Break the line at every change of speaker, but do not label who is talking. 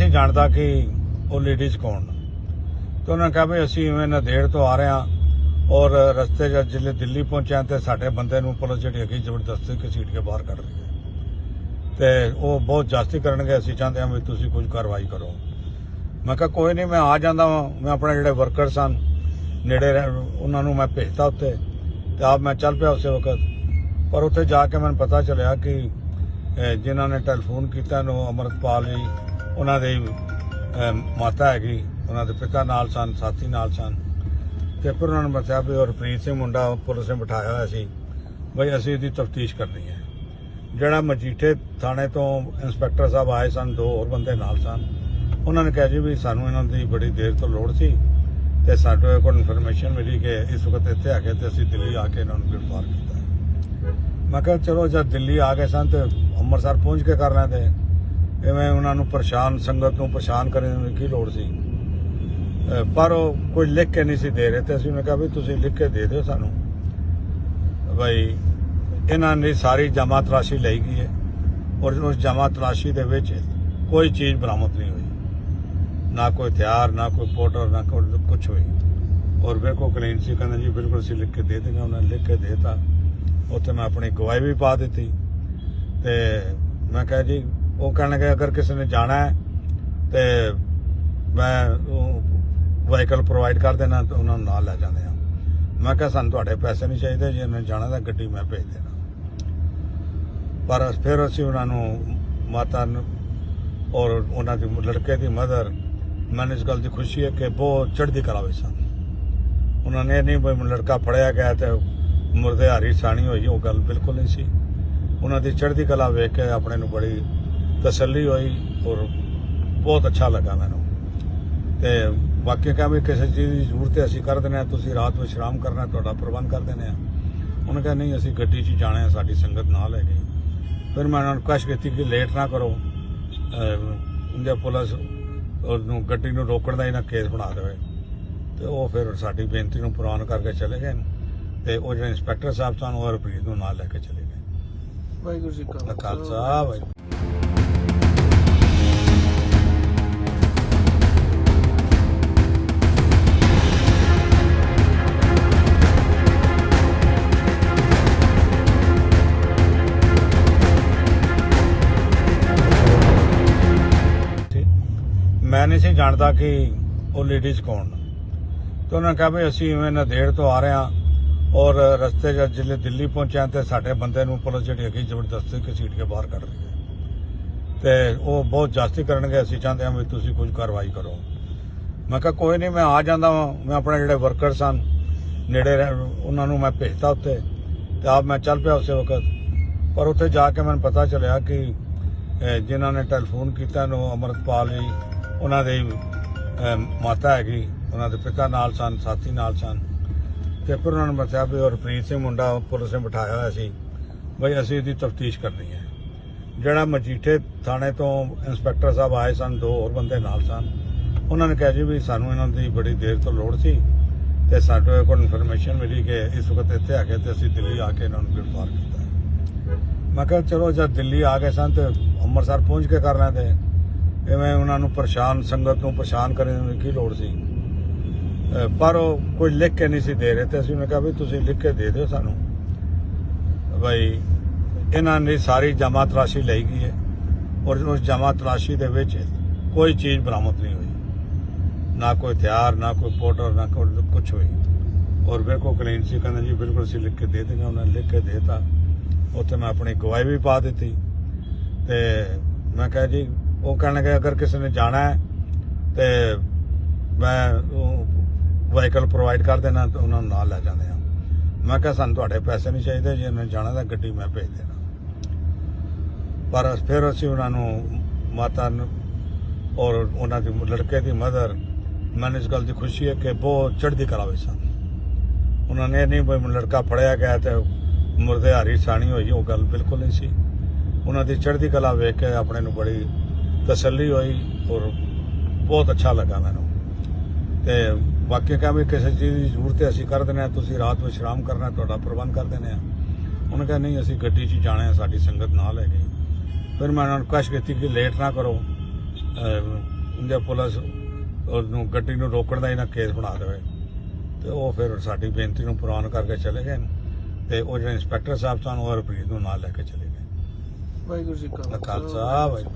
ਮੈਂ ਨਹੀਂ ਜਾਣਦਾ ਕਿ ਉਹ ਲੇਡੀਜ਼ ਕੌਣ ਨੇ। ਤੇ ਉਹਨਾਂ ਨੇ ਕਿਹਾ ਵੀ ਅਸੀਂ ਇਵੇਂ ਨਦੇੜ ਤੋਂ ਆ ਰਹੇ ਹਾਂ ਔਰ ਰਸਤੇ 'ਚ ਜਿਲੇ ਦਿੱਲੀ ਪਹੁੰਚਿਆ ਤੇ ਸਾਡੇ ਬੰਦੇ ਨੂੰ ਪੁਲਿਸ ਜਿਹੜੀ ਹੈਗੀ ਜ਼ਬਰਦਸਤੀ ਘਸੀਟ ਕੇ ਬਾਹਰ ਕੱਢ ਰਹੀ ਹੈ ਤੇ ਉਹ ਬਹੁਤ ਜਾਸਤੀ ਕਰਨਗੇ ਅਸੀਂ ਚਾਹੁੰਦੇ ਹਾਂ ਵੀ ਤੁਸੀਂ ਕੁਝ ਕਾਰਵਾਈ ਕਰੋ। ਮੈਂ ਕਿਹਾ ਕੋਈ ਨਹੀਂ ਮੈਂ ਆ ਜਾਂਦਾ ਵਾਂ ਮੈਂ ਆਪਣੇ ਜਿਹੜੇ ਵਰਕਰ ਸਨ ਨੇੜੇ ਰਹਿ- ਉਹਨਾਂ ਨੂੰ ਮੈਂ ਭੇਜਤਾ ਉੱਤੇ ਤੇ ਆਪ ਮੈਂ ਚੱਲ ਪਿਆ ਉਸੇ ਵਕਤ। ਪਰ ਉੱਥੇ ਜਾ ਕੇ ਮੈਨੂੰ ਪਤਾ ਚੱਲਿਆ ਕਿ ਅਹ, ਜਿਨ੍ਹਾਂ ਨੇ ਟੈਲੀਫੋਨ ਕੀਤਾ ਨੂੰ ਅਮਰਤਪਾਲ ਜੀ ਉਹਨਾਂ ਦੇ ਮਾਤਾ ਹੈਗੀ, ਉਹਨਾਂ ਦੇ ਪਿਤਾ ਨਾਲ ਸਨ, ਸਾਥੀ ਨਾਲ ਸਨ। ਤੇ ਫਿਰ ਉਹਨਾਂ ਨੇ ਦੱਸਿਆ ਵੀ ਹਰਪ੍ਰੀਤ ਸਿੰਘ ਮੁੰਡਾ ਪੁਲਿਸ ਨੇ ਬਿਠਾਇਆ ਹੋਇਆ ਸੀ। ਬਈ ਅਸੀਂ ਇਹਦੀ ਤਫਤੀਸ਼ ਕਰਨੀ ਹੈ। ਜਿਹੜਾ ਮਜੀਠੇ ਥਾਣੇ ਤੋਂ ਇੰਸਪੈਕਟਰ ਸਾਹਿਬ ਆਏ ਸਨ, ਦੋ ਹੋਰ ਬੰਦੇ ਨਾਲ ਸਨ। ਉਹਨਾਂ ਨੇ ਕਿਹਾ ਜੀ ਵੀ ਸਾਨੂੰ ਇਹਨਾਂ ਦੀ ਬੜੀ ਦੇਰ ਤੋਂ ਲੋੜ ਸੀ ਤੇ ਸਾਡੇ ਕੋਲ ਇਨਫੋਰਮੇਸ਼ਨ ਮਿਲੀ ਕਿ ਇਸ ਵਕਤ ਇੱਥੇ ਆ ਕੇ ਤੇ ਅਸੀਂ ਦਿੱਲੀ ਆ ਕੇ ਇਹਨਾਂ ਨੂੰ ਗ੍ਰਿਫਤਾਰ ਕੀਤਾ। ਮੈਂ ਕਿਹਾ ਚਲੋ ਜਦ ਦਿੱਲੀ ਆ ਗਏ ਸਨ ਤੇ ਅੰਮ੍ਰਿਤਸਰ ਪਹੁੰਚ ਕੇ ਕਰ ਲੈਂਦੇ। ਐਵੇਂ ਉਹਨਾਂ ਨੂੰ ਪਰੇਸ਼ਾਨ, ਸੰਗਤ ਨੂੰ ਪਰੇਸ਼ਾਨ ਕਰਨ ਦੀ ਕੀ ਲੋੜ ਸੀ? ਪਰ ਉਹ ਕੋਈ ਲਿਖ ਕੇ ਨਹੀਂ ਸੀ ਦੇ ਰਹੇ ਤੇ ਅਸੀਂ ਉਹਨੇ ਕਿਹਾ ਵੀ ਤੁਸੀਂ ਲਿਖ ਕੇ ਦੇ ਦਿਓ ਸਾਨੂੰ। ਬਈ, ਇਹਨਾਂ ਨੇ ਸਾਰੀ ਜਮਾ ਤਰਾਸ਼ੀ ਲਈ ਗਈ ਹੈ ਔਰ ਉਸ ਜਮਾ ਤਰਾਸ਼ੀ ਦੇ ਵਿੱਚ ਕੋਈ ਚੀਜ਼ ਬਰਾਮਦ ਨਹੀਂ ਹੋਈ। ਨਾ ਕੋਈ ਹਥਿਆਰ, ਨਾ ਕੋਈ ਪਾਊਡਰ ਨਾ ਕੋਈ ਕੁਝ ਹੋਈ ਔਰ ਬਿਲਕੁਲ ਕਲੀਨ ਸੀ, ਕਹਿੰਦੇ ਜੀ ਬਿਲਕੁਲ ਅਸੀਂ ਲਿਖ ਕੇ ਦੇ ਦੇਗਾ ਉਹਨਾਂ ਨੇ ਲਿਖ ਕੇ ਦੇਤਾ। ਉੱਥੇ ਮੈਂ ਆਪਣੀ ਗਵਾਹੀ ਵੀ ਪਾ ਦਿੱਤੀ। ਤੇ ਮੈਂ ਕਿਹਾ ਜੀ ਉਹ ਕਹਿਣਗੇ ਅਗਰ ਕਿਸੇ ਨੇ ਜਾਣਾ ਹੈ ਤੇ ਮੈਂ ਵਾਹੀਕਲ ਪ੍ਰੋਵਾਈਡ ਕਰ ਦੇਣਾ ਤੇ ਉਹਨਾਂ ਨੂੰ ਨਾਲ ਲੈ ਜਾਂਦੇ ਆ ਮੈਂ ਕਿਹਾ, ਸਾਨੂੰ ਤੁਹਾਡੇ ਪੈਸੇ ਨਹੀਂ ਚਾਹੀਦੇ, ਜੇ ਉਹਨਾਂ ਜਾਣਾ ਤਾਂ ਗੱਡੀ ਮੈਂ ਭੇਜ ਦੇਣਾ। ਪਰ ਫਿਰ ਅਸੀਂ ਉਹਨਾਂ ਨੂੰ, ਮਾਤਾ ਨੂੰ ਔਰ ਉਹਨਾਂ ਦੀ ਲੜਕੇ ਦੀ ਮਦਰ, ਮੈਨੂੰ ਇਸ ਗੱਲ ਦੀ ਖੁਸ਼ੀ ਹੈ ਕਿ ਬਹੁਤ ਚੜ੍ਹਦੀ ਕਲਾ ਵਿੱਚ ਸਨ। ਉਹਨਾਂ ਨੇ ਇਹ ਨਹੀਂ ਵੀ ਲੜਕਾ ਫੜਿਆ ਗਿਆ ਤੇ ਮੁਰਦੇ ਹਾਰੀ ਸਾਣੀ ਹੋਈ, ਉਹ ਗੱਲ ਬਿਲਕੁਲ ਨਹੀਂ ਸੀ। ਉਹਨਾਂ ਦੀ ਚੜ੍ਹਦੀ ਕਲਾ ਵੇਖ ਕੇ ਆਪਣੇ ਨੂੰ ਬੜੀ ਤਸੱਲੀ ਹੋਈ ਔਰ ਬਹੁਤ ਅੱਛਾ ਲੱਗਾ ਮੈਨੂੰ। ਤੇ ਬਾਕੀ ਕਹਾਂ ਵੀ ਕਿਸੇ ਚੀਜ਼ ਦੀ ਜ਼ਰੂਰਤ ਹੈ ਅਸੀਂ ਕਰ ਦਿੰਦੇ ਹਾਂ ਤੁਸੀਂ ਰਾਤ ਨੂੰ ਸ਼ਾਮ ਕਰਨਾ ਤੁਹਾਡਾ ਪ੍ਰਬੰਧ ਕਰ ਦਿੰਦੇ ਹਾਂ। ਉਹਨੇ ਕਿਹਾ ਨਹੀਂ ਅਸੀਂ ਗੱਡੀ 'ਚ ਜਾਣਾ ਹੈ ਸਾਡੀ ਸੰਗਤ ਨਾਲ ਹੈ ਗਈ ਫਿਰ ਮੈਂ ਉਹਨਾਂ ਨੂੰ ਕਸ਼ ਕੀਤੀ ਕਿ ਲੇਟ ਨਾ ਕਰੋ। ਇੰਡੀਆ ਪੁਲਿਸ ਉਹਨੂੰ ਗੱਡੀ ਨੂੰ ਰੋਕਣ ਦਾ ਇਹਨਾਂ ਕੇਸ ਬਣਾ ਦੇਵੇ। ਤੇ ਉਹ ਫਿਰ ਸਾਡੀ ਬੇਨਤੀ ਨੂੰ ਪ੍ਰਵਾਨ ਕਰਕੇ ਚਲੇ ਗਏ ਤੇ ਉਹ ਜਿਹੜੇ ਇੰਸਪੈਕਟਰ ਸਾਹਿਬ ਸਨ ਉਹ ਰਪ੍ਰੀਤ ਨੂੰ ਨਾਲ ਲੈ ਕੇ ਚਲੇ ਗਏ।
ਵਾਹਿਗੁਰੂ ਜੀ ਕਾ
ਖਾਲਸਾ। ਵਾਹਿਗੁਰੂ। ਨਹੀਂ ਸੀ ਜਾਣਦਾ ਕਿ ਉਹ ਲੇਡੀਜ਼ ਕੌਣ ਨੇ। ਤੇ ਉਹਨਾਂ ਨੇ ਕਿਹਾ ਵੀ ਅਸੀਂ ਇਵੇਂ ਨਦੇੜ ਤੋਂ ਆ ਰਹੇ ਹਾਂ ਔਰ ਰਸਤੇ 'ਚ ਜਿਲੇ ਦਿੱਲੀ ਪਹੁੰਚਿਆ ਤੇ ਸਾਡੇ ਬੰਦੇ ਨੂੰ ਪੁਲਿਸ ਜਿਹੜੀ ਹੈਗੀ ਜ਼ਬਰਦਸਤੀ ਘਸੀਟ ਕੇ ਬਾਹਰ ਕੱਢ ਰਹੀ ਹੈ। ਤੇ ਉਹ ਬਹੁਤ ਜਾਸਤੀ ਕਰਨਗੇ ਅਸੀਂ ਚਾਹੁੰਦੇ ਹਾਂ ਵੀ ਤੁਸੀਂ ਕੁਝ ਕਾਰਵਾਈ ਕਰੋ। ਮੈਂ ਕਿਹਾ ਕੋਈ ਨਹੀਂ ਮੈਂ ਆ ਜਾਂਦਾ ਵਾਂ ਮੈਂ ਆਪਣੇ ਜਿਹੜੇ ਵਰਕਰ ਸਨ ਨੇੜੇ ਉਹਨਾਂ ਨੂੰ ਮੈਂ ਭੇਜਤਾ ਉੱਤੇ ਤੇ ਆਪ ਮੈਂ ਚੱਲ ਪਿਆ ਉਸੇ ਵਕਤ। ਪਰ ਉੱਥੇ ਜਾ ਕੇ ਮੈਨੂੰ ਪਤਾ ਚੱਲਿਆ ਕਿ ਅਹ, ਜਿਨ੍ਹਾਂ ਨੇ ਟੈਲੀਫੋਨ ਕੀਤਾ ਨੂੰ ਅਮਰਤਪਾਲ ਜੀ ਉਹਨਾਂ ਦੇ ਮਾਤਾ ਹੈਗੀ, ਉਹਨਾਂ ਦੇ ਪਿਤਾ ਨਾਲ ਸਨ, ਸਾਥੀ ਨਾਲ ਸਨ। ਤੇ ਫਿਰ ਉਹਨਾਂ ਨੇ ਦੱਸਿਆ ਵੀ ਹਰਪ੍ਰੀਤ ਸਿੰਘ ਮੁੰਡਾ ਪੁਲਿਸ ਨੇ ਬਿਠਾਇਆ ਹੋਇਆ ਸੀ। ਬਈ ਅਸੀਂ ਇਹਦੀ ਤਫਤੀਸ਼ ਕਰਨੀ ਹੈ। ਜਿਹੜਾ ਮਜੀਠੇ ਥਾਣੇ ਤੋਂ ਇੰਸਪੈਕਟਰ ਸਾਹਿਬ ਆਏ ਸਨ, ਦੋ ਹੋਰ ਬੰਦੇ ਨਾਲ ਸਨ। ਉਹਨਾਂ ਨੇ ਕਿਹਾ ਜੀ ਵੀ ਸਾਨੂੰ ਇਹਨਾਂ ਦੀ ਬੜੀ ਦੇਰ ਤੋਂ ਲੋੜ ਸੀ ਤੇ ਸਾਡੇ ਕੋਲ ਇਨਫੋਰਮੇਸ਼ਨ ਮਿਲੀ ਕਿ ਇਸ ਵਕਤ ਇੱਥੇ ਆ ਕੇ ਤੇ ਅਸੀਂ ਦਿੱਲੀ ਆ ਕੇ ਇਹਨਾਂ ਨੂੰ ਗ੍ਰਿਫਤਾਰ ਕੀਤਾ ਮੈਂ ਕਿਹਾ ਚਲੋ ਜਦ ਦਿੱਲੀ ਆ ਗਏ ਸਨ ਤੇ ਅੰਮ੍ਰਿਤਸਰ ਪਹੁੰਚ ਕੇ ਕਰ ਲੈਂਦੇ। ਐਵੇਂ ਉਹਨਾਂ ਨੂੰ ਪਰੇਸ਼ਾਨ, ਸੰਗਤ ਨੂੰ ਪਰੇਸ਼ਾਨ ਕਰਨ ਦੀ ਕੀ ਲੋੜ ਸੀ? ਪਰ ਉਹ ਕੋਈ ਲਿਖ ਕੇ ਨਹੀਂ ਸੀ ਦੇ ਰਹੇ ਤੇ ਅਸੀਂ ਉਹਨੇ ਕਿਹਾ ਵੀ ਤੁਸੀਂ ਲਿਖ ਕੇ ਦੇ ਦਿਓ ਸਾਨੂੰ। ਬਈ, ਇਹਨਾਂ ਨੇ ਸਾਰੀ ਜਮਾ ਤਰਾਸ਼ੀ ਲਈ ਗਈ ਹੈ ਔਰ ਉਸ ਜਮਾ ਤਰਾਸ਼ੀ ਦੇ ਵਿੱਚ ਕੋਈ ਚੀਜ਼ ਬਰਾਮਦ ਨਹੀਂ ਹੋਈ। ਨਾ ਕੋਈ ਹਥਿਆਰ, ਨਾ ਕੋਈ ਪਾਊਡਰ ਨਾ ਕੋਈ ਕੁਝ ਹੋਈ ਔਰ ਬਿਲਕੁਲ ਕਲੀਨ ਸੀ, ਕਹਿੰਦੇ ਜੀ ਬਿਲਕੁਲ ਅਸੀਂ ਲਿਖ ਕੇ ਦੇ ਦੇਗਾ ਉਹਨਾਂ ਨੇ ਲਿਖ ਕੇ ਦੇਤਾ। ਉੱਥੇ ਮੈਂ ਆਪਣੀ ਗਵਾਹੀ ਵੀ ਪਾ ਦਿੱਤੀ। ਤੇ ਮੈਂ ਕਿਹਾ ਜੀ ਉਹ ਕਹਿਣਗੇ ਅਗਰ ਕਿਸੇ ਨੇ ਜਾਣਾ ਹੈ ਤੇ ਮੈਂ ਵਾਹੀਕਲ ਪ੍ਰੋਵਾਈਡ ਕਰ ਦੇਣਾ ਤੇ ਉਹਨਾਂ ਨੂੰ ਨਾਲ ਲੈ ਜਾਂਦੇ ਆ ਮੈਂ ਕਿਹਾ ਸਾਨੂੰ ਤੁਹਾਡੇ ਪੈਸੇ ਨਹੀਂ ਚਾਹੀਦੇ, ਜੇ ਉਹਨਾਂ ਜਾਣਾ ਤਾਂ ਗੱਡੀ ਮੈਂ ਭੇਜ ਦੇਣਾ। ਪਰ ਫਿਰ ਅਸੀਂ ਉਹਨਾਂ ਨੂੰ ਮਾਤਾ ਨੂੰ ਔਰ ਉਹਨਾਂ ਦੀ ਲੜਕੇ ਦੀ ਮਦਰ, ਮੈਨੂੰ ਇਸ ਗੱਲ ਦੀ ਖੁਸ਼ੀ ਹੈ ਕਿ ਬਹੁਤ ਚੜ੍ਹਦੀ ਕਲਾ ਵਿੱਚ ਸਨ। ਉਹਨਾਂ ਨੇ ਇਹ ਨਹੀਂ ਵੀ ਲੜਕਾ ਫੜਿਆ ਗਿਆ ਤੇ ਮੁਰਦੇ ਹਾਰੀ ਸਾਣੀ ਹੋਈ, ਉਹ ਗੱਲ ਬਿਲਕੁਲ ਨਹੀਂ ਸੀ। ਉਹਨਾਂ ਦੀ ਚੜ੍ਹਦੀ ਕਲਾ ਵੇਖ ਕੇ ਆਪਣੇ ਨੂੰ ਬੜੀ ਤਸੱਲੀ ਹੋਈ ਔਰ ਬਹੁਤ ਅੱਛਾ ਲੱਗਾ ਮੈਨੂੰ। ਤੇ ਬਾਕੀ ਕਹਾਂ ਵੀ ਕਿਸੇ ਚੀਜ਼ ਦੀ ਜ਼ਰੂਰਤ ਹੈ ਅਸੀਂ ਕਰ ਦਿੰਦੇ ਹਾਂ ਤੁਸੀਂ ਰਾਤ ਨੂੰ ਸ਼ਾਮ ਕਰਨਾ ਤੁਹਾਡਾ ਪ੍ਰਬੰਧ ਕਰ ਦਿੰਦੇ ਹਾਂ। ਉਹਨੇ ਕਿਹਾ ਨਹੀਂ ਅਸੀਂ ਗੱਡੀ 'ਚ ਜਾਣਾ ਹੈ ਸਾਡੀ ਸੰਗਤ ਨਾਲ ਹੈ। ਗਈ ਫਿਰ ਮੈਂ ਉਹਨਾਂ ਨੂੰ ਕਸ਼ ਕੀਤੀ ਕਿ ਲੇਟ ਨਾ ਕਰੋ। ਇੰਡੀਆ ਪੁਲਿਸ ਉਹਨੂੰ ਗੱਡੀ ਨੂੰ ਰੋਕਣ ਦਾ ਇਹਨਾਂ ਕੇਸ ਬਣਾ ਦੇਵੇ। ਤੇ ਉਹ ਫਿਰ ਸਾਡੀ ਬੇਨਤੀ ਨੂੰ ਪ੍ਰਵਾਨ ਕਰਕੇ ਚਲੇ ਗਏ ਤੇ ਉਹ ਜਿਹੜੇ ਇੰਸਪੈਕਟਰ ਸਾਹਿਬ ਸਨ ਉਹ ਹਰਪ੍ਰੀਤ ਨੂੰ ਨਾਲ ਲੈ ਕੇ ਚਲੇ ਗਏ।
ਵਾਹਿਗੁਰੂ ਜੀ ਕਾ
ਖਾਲਸਾ ਵਾਹਿਗੁਰੂ।